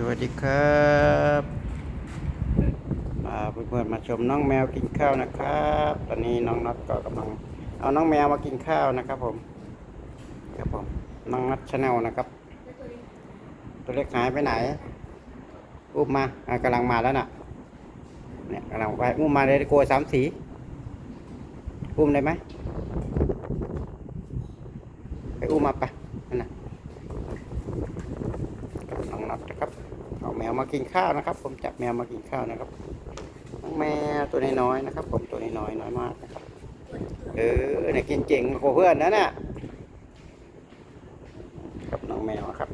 สวัสดีครับมาเพื่อนๆมาชมน้องแมวกินข้าวนะครับ ตอนนี้น้องน็อตก็กำลัง เอาน้องแมวมากินข้าวนะครับผม ครับผม น้องน็อตชาแนลนะครับ ตัวเล็กหายไปไหน อุ้มมาอะกำลังมาแล้วน่ะ เนี่ยกำลังไปอุ้มมาเลยโกยสามสี อุ้มได้ไหมไปอุ้มมาปะนั่นน่ะน้องนัดนะครับ แมวมากินข้าวนะครับ ผมจับแมวมากินข้าวนะครับน้องแมวตัวน้อยๆนะครับ ผมตัวน้อยๆน้อยมากนะครับเออเนี่ยกินเก่งกว่าเพื่อนนะเนี่ยกับน้องแมวครับ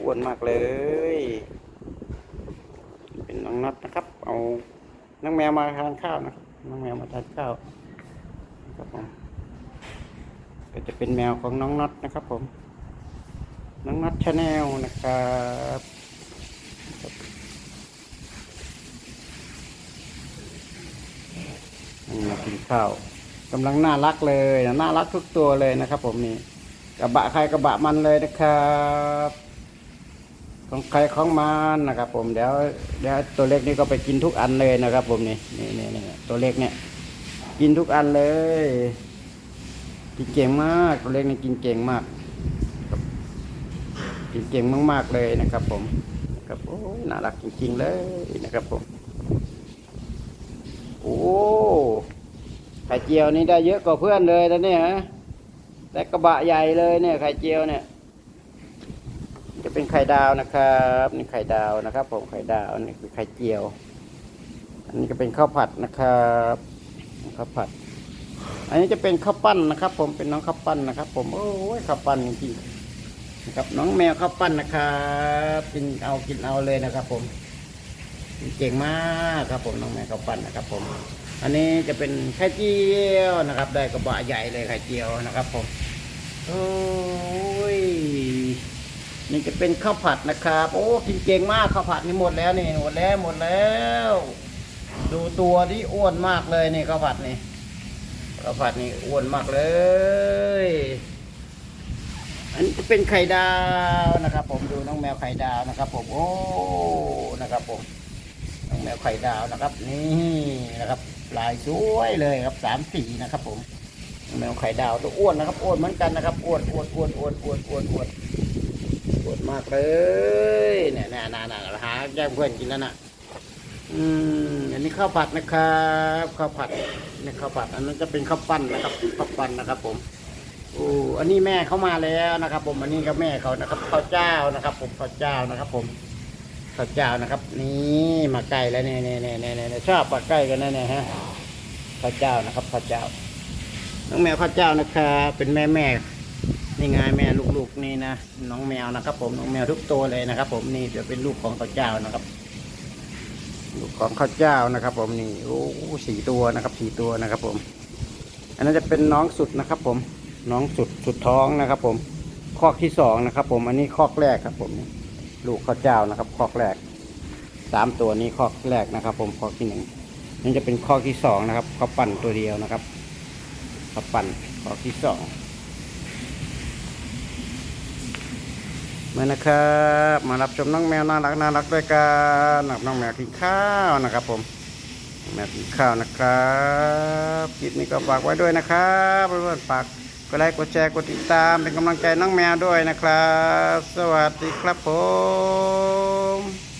อ้วนมากเลย เป็นน้องนัดนะครับ เอาน้องแมวมาทานข้าวนะครับน้องแมวมาทานข้าวครับผมก็จะเป็นแมวของน้องน็อตนะครับผม น้องน็อตชาแนลนะครับนี่มากินข้าวกำลังน่ารักเลยนะน่ารักทุกตัวเลยนะครับ ผมนี่กระบะใครกระบะมันเลยนะครับของใครของมันนะครับ ผมเดี๋ยวเดี๋ยวตัวเล็กนี่ก็ไปกินทุกอันเลยนะครับ ผมนี่นี่นี่นี่ตัวเล็กเนี่ย กินทุกอันเลย กินเก่งมากตัวเล็กนี่กินเก่งมาก เก่งมากๆเลยนะครับผมนะครับโอ้ยน่ารักจริงๆเลยนะครับผม โอ้ไข่เจียวนี่ได้เยอะกว่าเพื่อนเลยนะเนี่ยฮะแต่กระบะใหญ่เลยเนี่ยไข่เจียวเนี่ย จะเป็นไข่ดาวนะครับนี่ไข่ดาวนะครับ ผมไข่ดาวนี่คือไข่เจียว อันนี้ก็เป็นข้าวผัดนะครับข้าวผัด อันนี้จะเป็นข้าวปั้นนะครับ ผมเป็นน้องข้าวปั้นนะครับ ผมโอ้ยข้าวปั้นจริง นะครับน้องแมวข้าวปั้นนะครับกินเอากินเอาเลยนะครับ ผมเก่งมากครับผมน้องแมวข้าวปั้นนะครับ ผม อันนี้จะเป็นไข่เจียวนะครับ ได้กระบะใหญ่เลยไข่เจียวนะครับ ผมโอ้ยนี่จะเป็นข้าวผัดนะครับ โอ้กินเก่งมากข้าวผัดนี่หมดแล้วนี่หมดแล้วหมดแล้ว ดูตัวที่อ้วนมากเลยนี่ข้าวผัดนี่ข้าวผัดนี่อ้วนมากเลย อันเป็นไข่ดาวนะครับ ผมดูน้องแมวไข่ดาวนะครับ ผมโอ้นะครับผมน้องแมวไข่ดาวนะครับ นี่นะครับ ลายสวยเลยครับสามสีนะครับ ผมแมวไข่ดาวตัวอ้วนนะครับอ้วนเหมือนกันนะครับอ้วนอ้วนอ้วนอ้วนอ้วนอ้วนอ้วนอ้วนมากเลยเนี่ยน่าน่าน่าหาแก้มเพื่อนกินแล้วน่ะอืมอันนี้ข้าวผัดนะครับข้าวผัดเนี่ยข้าวผัด อันนั้นจะเป็นข้าวปั้นนะครับข้าวปั้นนะครับ ผม โอ้อันนี้แม่เขามาแล้วนะครับ ผมอันนี้ก็แม่เขานะครับข้าวเจ้านะครับ ผมข้าวเจ้านะครับ ผมข้าวเจ้านะครับ นี่มาใกล้แล้วเนี่ยเนี่ยเนี่ยเนี่ยเนชอบมาใกล้กันนะเนี่ยฮะข้าวเจ้านะครับข้าวเจ้า น้องแมวข้าวเจ้านะครับเป็นแม่แม่นี่ไงแม่ลูกๆนี่นะน้องแมวนะครับ ผมน้องแมวทุกตัวเลยนะครับ ผมนี่จะเป็นลูกของข้าวเจ้านะครับลูกของข้าวเจ้านะครับ ผมนี่โอ้สี่ตัวนะครับสี่ตัวนะครับ ผม อันนั้นจะเป็นน้องสุดนะครับ ผม น้องสุดสุดท้องนะครับ ผมคอกที่สองนะครับ ผมอันนี้คอกแรกครับ ผมลูกข้าวเจ้านะครับ คอกแรกสามตัวนี้คอกแรกนะครับ ผมคอกที่หนึ่งนี่จะเป็นคอกที่สองนะครับข้าปั่นตัวเดียวนะครับข้าปั่นคอกที่สองมานะครับ มารับชมน้องแมวน่ารักน่ารักด้วยกันนับน้องแมวกินข้าวนะครับ ผมแมวกินข้าวนะครับคลิปนี้ก็ฝากไว้ด้วยนะครับเพื่อนๆฝาก กดไลค์กดแชร์กดติดตามเป็นกำลังใจน้องแมวด้วยนะครับ สวัสดีครับผม